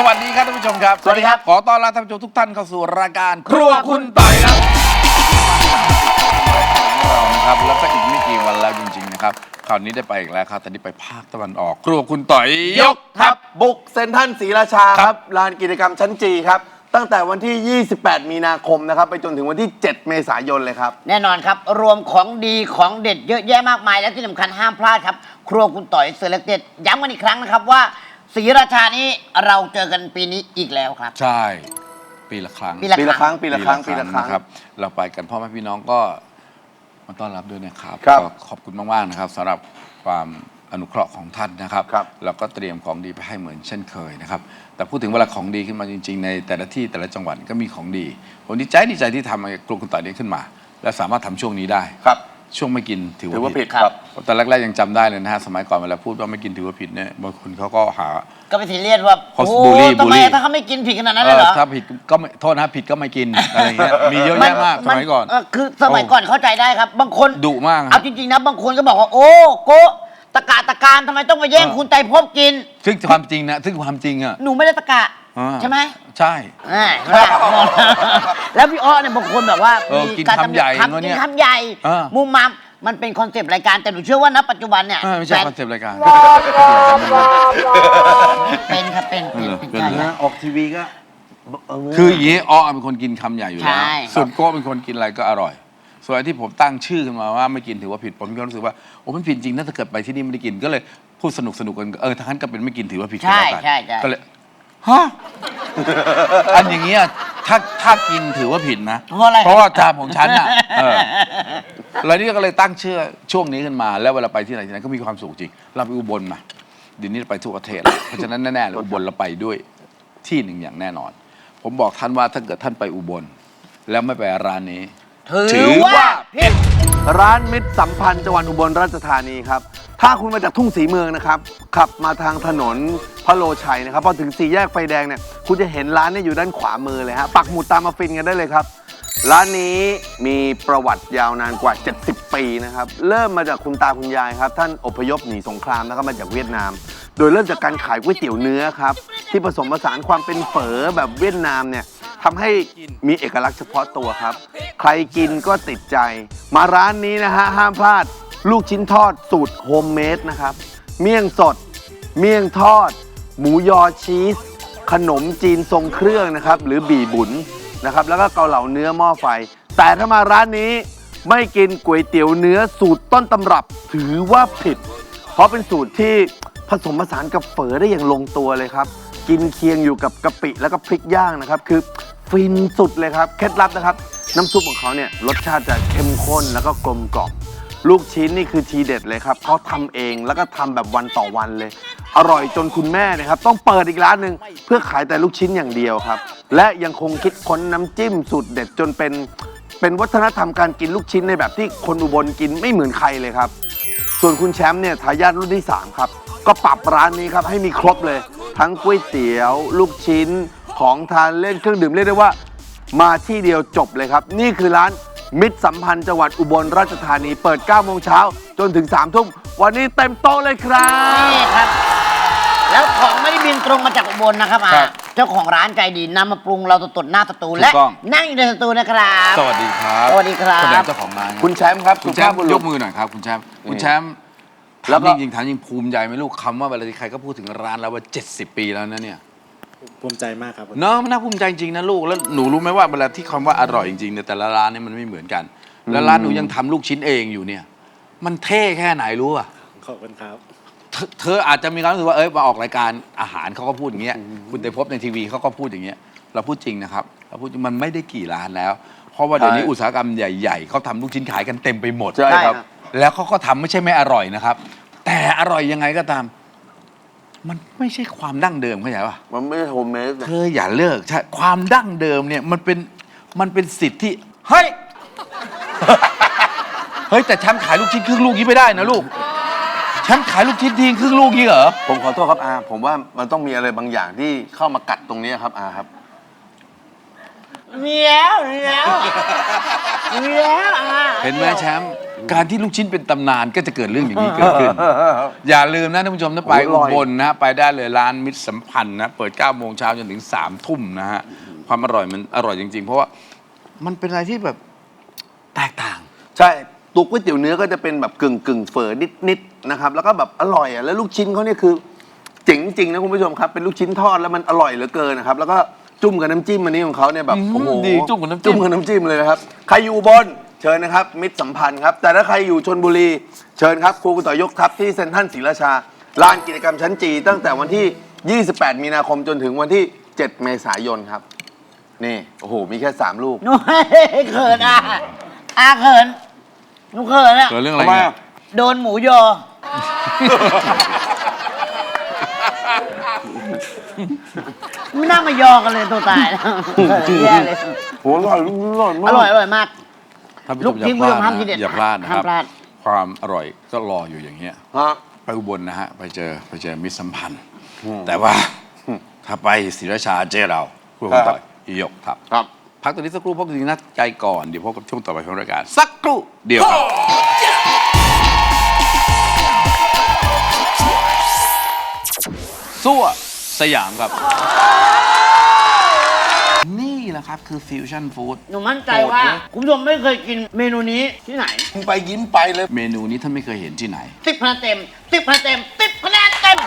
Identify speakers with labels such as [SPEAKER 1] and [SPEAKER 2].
[SPEAKER 1] สวัสดีครับท่านผู้ชมครับ
[SPEAKER 2] สวัสดีครับ
[SPEAKER 1] ขอต้อนรับท่านผู้ชมทุกท่านเข้าสู่รายการ ครัวคุณต่อยครับเรานะครับแล้วก็อีกไม่กี่วันแล้วจริงๆนะครับคราวนี้ได้ไปอีกแล้วครับแต่นี่ไปภาคตะวันออก ครัวคุณต่อยยก
[SPEAKER 2] ครับ บุกเซ็นทรัลศรีราชา
[SPEAKER 1] ค
[SPEAKER 2] ค
[SPEAKER 1] รั
[SPEAKER 2] รับบลานกิจกรรมชั้นจีครับ ตั้งแต่วันที่ 28 มีนาคมนะครับ ไปจนถึงวันที่ 7 เมษายนเลยครับ
[SPEAKER 3] แน่นอนครับ รวมของดีของเด็ดเยอะแยะมากมาย และที่สำคัญห้ามพลาดครับ ครัวคุณต่อยเซเลกเต็ดย้ำกันอีกครั้งนะครับว่า ศรีราชานี้เราเจอกันปีนี้อีกแล้วครับ
[SPEAKER 1] ใช่ ปีละครั้ง
[SPEAKER 3] ปีละ
[SPEAKER 2] ปีละครั้งปีละครั้งปีละครั้ง
[SPEAKER 1] นะครับ เราไปกันพ่อแม่พี่น้องก็มาต้อนรับด้วยนะครับ
[SPEAKER 2] ครับ
[SPEAKER 1] ก็ขอบคุณมากๆนะครับสำหรับความอนุเคราะห์ของท่านนะครับ
[SPEAKER 2] ครับ
[SPEAKER 1] เราก็เตรียมของดีไปให้เหมือนเช่นเคยนะครับ แต่พูดถึงเวลาของดีขึ้นมาจริง ๆ ในแต่ละที่แต่ละจังหวัดก็มีของดี ผมดีใจดีใจที่ทำไอ้กลุ่มคุณต่อยนี้ขึ้นมา และสามารถทำช่วงนี้ได้
[SPEAKER 2] ครับ
[SPEAKER 1] ช่วงไม่กินถือ
[SPEAKER 2] ถือว่า
[SPEAKER 1] ว่า
[SPEAKER 2] ผิ
[SPEAKER 1] ผิ
[SPEAKER 2] ด
[SPEAKER 1] ด
[SPEAKER 2] ครับ
[SPEAKER 1] ตอนแรกๆยังจำได้เลยนะฮะสมัยก่อนเวลาพูดว่าไม่กินถือว่าผิดเนี่ยบางคนเขาก็หา
[SPEAKER 3] ก็ไปซีเรียสว่า
[SPEAKER 1] Post
[SPEAKER 3] โอ้
[SPEAKER 1] bully
[SPEAKER 3] ทำไม
[SPEAKER 1] bully
[SPEAKER 3] ถ้าเขาไม่กินผิดขนาดนั้นเลยเหรอ
[SPEAKER 1] เออถ้าผิดก็ไม่โทษนะผิดก็ไม่กินอะไรอย่างเงี้ยมีเยอะแยะมากสมัยก่อน
[SPEAKER 3] เคือสมัยก่อนเข้าใจได้ครับ บางคน
[SPEAKER 1] ดุมากฮะ
[SPEAKER 3] เอาจริงๆนะบางคนก็บอกว่าโอ้โกะตะกาตะการทำไมต้องมาแย่ง
[SPEAKER 1] เออ
[SPEAKER 3] คุณไตรภพกิน
[SPEAKER 1] ซึ่งความจริงนะซึ่งความจริงอะ
[SPEAKER 3] หนูไม่ได้ตะกะ
[SPEAKER 1] อ่า
[SPEAKER 3] ใช่ไหม
[SPEAKER 1] ใช่
[SPEAKER 3] อ่าแล้วพี่อ้อเนี่ยบางคนแบบว่า
[SPEAKER 1] เออ
[SPEAKER 3] มี
[SPEAKER 1] กิน
[SPEAKER 3] การ
[SPEAKER 1] คำใหญ่
[SPEAKER 3] ตำ
[SPEAKER 1] เนอะ
[SPEAKER 3] กิ
[SPEAKER 1] เนี่
[SPEAKER 3] น
[SPEAKER 1] ย
[SPEAKER 3] คำใหญ่
[SPEAKER 1] เออ
[SPEAKER 3] มุมมามมันเป็นคอนเซปต์รายการแต่หนูเชื่อว่าณปัจจุบันเนี่ย
[SPEAKER 1] เออไม่ใช่
[SPEAKER 3] แฟน
[SPEAKER 1] คอนเซปต์รายการ
[SPEAKER 3] เป็นครับเป็น
[SPEAKER 1] เออ
[SPEAKER 3] เป็น
[SPEAKER 1] เป็น
[SPEAKER 3] ใช่
[SPEAKER 2] นะออกทีวีก็เคื
[SPEAKER 1] ออย่างนี้อ้อเป็นคนกินคำใหญ่อยู่แล้ว
[SPEAKER 3] ใช่
[SPEAKER 1] ส่วนโก้เป็นคนกินอะไรก็อร่อย ส่วนไอ้ที่ผมตั้งชื่อขึ้นมาว่าไม่กินถือว่าผิดผมก็รู้สึกว่าโอ้มันผิดจริงนะถ้าเกิดไปที่นี่ไม่ได้กินก็เลยพูดสนุกสนุกๆกันเออทั้งนั้นก็เป็นไม่กินถือว่าผิดก็
[SPEAKER 3] ใช่
[SPEAKER 1] แล้วกัน
[SPEAKER 3] ใช่ใช่
[SPEAKER 1] ก็เลย ฮะ อันอย่างเงี้ยถ้าถ้ากินถือว่าผิดนะ
[SPEAKER 3] เพราะอะไร
[SPEAKER 1] เพราะว่าจามของฉันอะเออแล้วนี่ก็เลยตั้งชื่อช่วงนี้ขึ้นมา แล้วเวลาไปที่ไหนที่ไหนก็มีความสุขจริง เราไปอุบลมาเดี๋ยวนี้เราไปทั่วประเทศแล้วเพราะฉะนั้นแน่ๆเลยอุบลเราไปด้วยที่หนึ่งอย่างแน่นอน ผมบอกท่านว่าถ้าเกิดท่านไปอุบล แล้วไม่ไปร้านนี้
[SPEAKER 3] ถือว่าผิด
[SPEAKER 2] ร้านมิตรสัมพันธ์จังหวัดอุบลราชธานีครับ ถ้าคุณมาจากทุ่งสีเมืองนะครับขับมาทางถนนพระโลชัยนะครับพอถึงสี่แยกไฟแดงเนี่ยคุณจะเห็นร้านเนี้อยู่ด้านขวามือเลยฮะปักหมุดตามมาฟินกันได้เลยครับ ร้านนี้มีประวัติยาวนานกว่า 70 ปีนะครับเริ่มมาจากคุณตาคุณยายครับท่านอพยพหนีสงครามนะครับมาจากเวียดนาม โดยเริ่มจากการขายก๋วยเตี๋ยวเนื้อครับที่ผสมผสานความเป็นเฝอแบบเวียดนามเนี่ยทำให้มีเอกลักษณ์เฉพาะตัวครับ ใครกินก็ติดใจ มาร้านนี้นะฮะห้ามพลาด ลูกชิ้นทอดสูตรโฮมเมดนะครับ เมี่ยงสด เมี่ยงทอด หมูยอชีส ขนมจีนทรงเครื่องนะครับ หรือบีบุญนะครับ แล้วก็เกาเหลาเนื้อหม้อไฟ แต่ถ้ามาร้านนี้ไม่กินก๋วยเตี๋ยวเนื้อสูตรต้นตำรับ ถือว่าผิด เพราะเป็นสูตรที่ผสมผสานกับเฝอได้อย่างลงตัวเลยครับ กินเคียงอยู่กับกะปิแล้วก็พริกย่างนะครับ คือฟินสุดเลยครับ เคล็ดลับนะครับ น้ำซุปของเขาเนี่ยรสชาติจะเข้มข้นแล้วก็กลมกล่อม ลูกชิ้นนี่คือทีเด็ดเลยครับเขาทำเองแล้วก็ทำแบบวันต่อวันเลย อร่อยจนคุณแม่เนะครับต้องเปิดอีกร้านหนึ่งเพื่อขายแต่ลูกชิ้นอย่างเดียวครับ และยังคงคิดค้นน้ำจิ้มสูตรเด็ดจนเป็นเป็นวัฒนธรรมการกินลูกชิ้นในแบบที่คนอุบลกินไม่เหมือนใครเลยครับ ส่วนคุณแชมป์เนี่ยทายาทรุ่นที่ 3 ครับ ก็ปรับร้านนี้ครับให้มีครบเลย ทั้งก๋วยเตี๋ยว ลูกชิ้นของทานเล่นเครื่องดื่มเรียกได้ว่า มาที่เดียวจบเลยครับ นี่คือร้าน มิตรสัมพันธ์จังหวัดอุบลราชธานีเปิด 9 โมงเช้าจนถึง 3 ทุ่ม วันนี้เต็มโต๊ะเลยครับ
[SPEAKER 3] นี่ครับ แล้วของไม่ได้บินตรงมาจากอุบลนะครับอะ
[SPEAKER 1] ครับ
[SPEAKER 3] เจ้าของร้านใจดีนำมาปรุงเราสดๆหน้าสตู
[SPEAKER 1] ถูก
[SPEAKER 3] และ
[SPEAKER 1] ต้อง
[SPEAKER 3] นั่งอยู่ในสตูนะครับ
[SPEAKER 1] สวัสดีครับ
[SPEAKER 3] สวัสดีครับ
[SPEAKER 1] คนไหนเจ้าของร้าน
[SPEAKER 2] คุณแชมป์ครับ
[SPEAKER 1] คุณแชมป์
[SPEAKER 2] สุภาพบุรุษ
[SPEAKER 1] ยกมือหน่อยครับ คุณแชมป์คุณแชมป์
[SPEAKER 2] แล้
[SPEAKER 1] ถาวม
[SPEAKER 2] ก็
[SPEAKER 1] จริงๆถามจริงภูมิใจไหมลูกคำว่าเวลาที่ใครก็พูดถึงร้านแล้วว่า 70 ปีแล้วนะเนี่ย
[SPEAKER 4] ภูมิใจมากครับ
[SPEAKER 1] เนาะมันน่าภูมิใจจริงนะลูกแล้วหนูรู้ไหมว่าเวลาที่คำว่าอร่อยจริงๆเนี่ยแต่ละร้านเนี่ยมันไม่เหมือนกัน แล้วร้านหนูยังทำลูกชิ้นเองอยู่เนี่ย มันเท่แค่ไหนรู้ป่ะ
[SPEAKER 4] ขอบคุณครับ
[SPEAKER 1] เธอเธออาจจะมีความรู้สึกว่าเอ้ยมาออกรายการอาหารเขาก็พูดอย่างเงี้ยคุณเตพบในทีวีเขาก็พูดอย่างเงี้ยเราพูดจริงนะครับเราพูดจริงมันไม่ได้กี่ร้านแล้ว เพราะว่าเดี๋ยวนี้
[SPEAKER 2] ใช่
[SPEAKER 1] อุตสาหกรรมใหญ่ๆเขาทำลูกชิ้นขายกันเต็มไปหมด
[SPEAKER 2] ใช่ครับ
[SPEAKER 1] แล้วเขาก็ทำไม่ใช่ไม่อร่อยนะครับ แต่อร่อยยังไงก็ตาม มันไม่ใช่ความดั้งเดิมเข้าใจป่ะ
[SPEAKER 2] มันไม่ใช่โฮมเมด
[SPEAKER 1] เธออย่าเลิกใช่ความดั้งเดิมเนี่ยมันเป็นมันเป็นสิทธิ์ที่เฮ้ยเฮ้ยแต่แชมป์ขายลูกชิ้นครึ่งลูกนี้ไม่ได้นะลูกแชมป์ขายลูกชิ้นทีครึ่งลูกนี้เหรอ
[SPEAKER 2] ผมขอโทษครับอาผมว่ามันต้องมีอะไรบางอย่างที่เข้ามากัดตรงนี้ครับอาครับ
[SPEAKER 3] มีแล้วมีแล้วมีแล้วอะ
[SPEAKER 1] เห็นไหมแชมป์ การที่ลูกชิ้นเป็นตำนานก็จะเกิดเรื่องอย่างนี้เกิดขึ้น อย่าลืมนะท่านผู้ชมถ้าไป
[SPEAKER 2] โอ้
[SPEAKER 1] อุ
[SPEAKER 2] ยอร่อย
[SPEAKER 1] บลนะฮะไปได้เลยร้านมิตรสัมพันธ์นะเปิด9โมงเช้าจนถึง3ทุ่มนะฮะความอร่อยมันอร่อยจริง ๆ เพราะว่ามันเป็นอะไรที่แบบแตกต่าง
[SPEAKER 2] ใช่ตัวก๋วยเตี๋ยวเนื้อก็จะเป็นแบบกึ่งกึ่งๆเฝอนิดๆนะครับ แล้วก็แบบอร่อยอะแล้วลูกชิ้นเขาเนี่ยคือเจ๋งจริงนะคุณผู้ชมครับ เป็นลูกชิ้นทอดแล้วมันอร่อยเหลือเกินนะครับ แล้วก็จุ่มกับน้ำจิ้มอันนี้ของเขาเนี่ยแบบ
[SPEAKER 1] อืม
[SPEAKER 2] โอ้โห
[SPEAKER 1] ดีจุ่มกับน้ำจิ้ม
[SPEAKER 2] จุ่มกับน้ำจิ้มเลยนะครับใครอยู่อุบน เชิญนะครับ มิตรสัมพันธ์ครับ แต่ถ้าใครอยู่ชนบุรี เชิญครับครูกุต่อยกทัพที่เซ็นทรัลศรีราชาลานกิจกรรมชั้นจี ตั้งแต่วันที่ 28 มีนาคมจนถึงวันที่ 7 เมษายนครับ นี่ โอ้โห มีแค่สามลูก
[SPEAKER 3] หนูเขินอะอาเขินหนูเขินอะ
[SPEAKER 1] เกิดเรื่องอะไร
[SPEAKER 2] ทำไม
[SPEAKER 1] เนี่ย
[SPEAKER 2] อะ
[SPEAKER 3] โดนหมูยอ ไม่น่ามายอกันเลยตัวตายนะแย่เลย
[SPEAKER 2] โอ้โหอร่อยอร่อยมาก
[SPEAKER 3] อร่อยอร่อยมาก
[SPEAKER 1] ท่านผู้ช
[SPEAKER 3] ลู
[SPEAKER 1] ม
[SPEAKER 3] ก
[SPEAKER 1] อย่า
[SPEAKER 3] ชิ้น
[SPEAKER 1] พลาด
[SPEAKER 3] คุณผู้ชมห้าม
[SPEAKER 1] นะ
[SPEAKER 3] กินเด็ด
[SPEAKER 1] อย่าพลาดนะค
[SPEAKER 3] ห้าม
[SPEAKER 1] รับ
[SPEAKER 3] พลาด
[SPEAKER 1] ความอร่อยก็รออยู่อย่างเงี้ย
[SPEAKER 2] ฮะ
[SPEAKER 1] ไปอุบลนะฮะ ไปเจอไปเจอมิตรสัมพันธ์ แต่ว่าถ้าไปศรีราชาเจอเราครู
[SPEAKER 2] ครับ
[SPEAKER 1] ต่อยยกทับ
[SPEAKER 2] ครับ
[SPEAKER 1] พักตัวนี้สักครู่พบกับสิ่งนัดใจก่อนเดี๋ยวพบกับช่วงต่อไปของรายการสักครู่เดียวครับ ซั่วสยามครับนี่แห ละครับ คือฟิวชั่นฟู้ด
[SPEAKER 3] หนูมั่นใจว่า คุณผู้ชมไม่เคยกินเมนูนี้ที่ไหน
[SPEAKER 2] ไปยิ้มไปเลย
[SPEAKER 1] เมนูนี้ท่านไม่เคยเห็นที่ไหน
[SPEAKER 3] ติบคะแนนเต็ม ติบคะแนนเต็มติบคะแนนเต็ม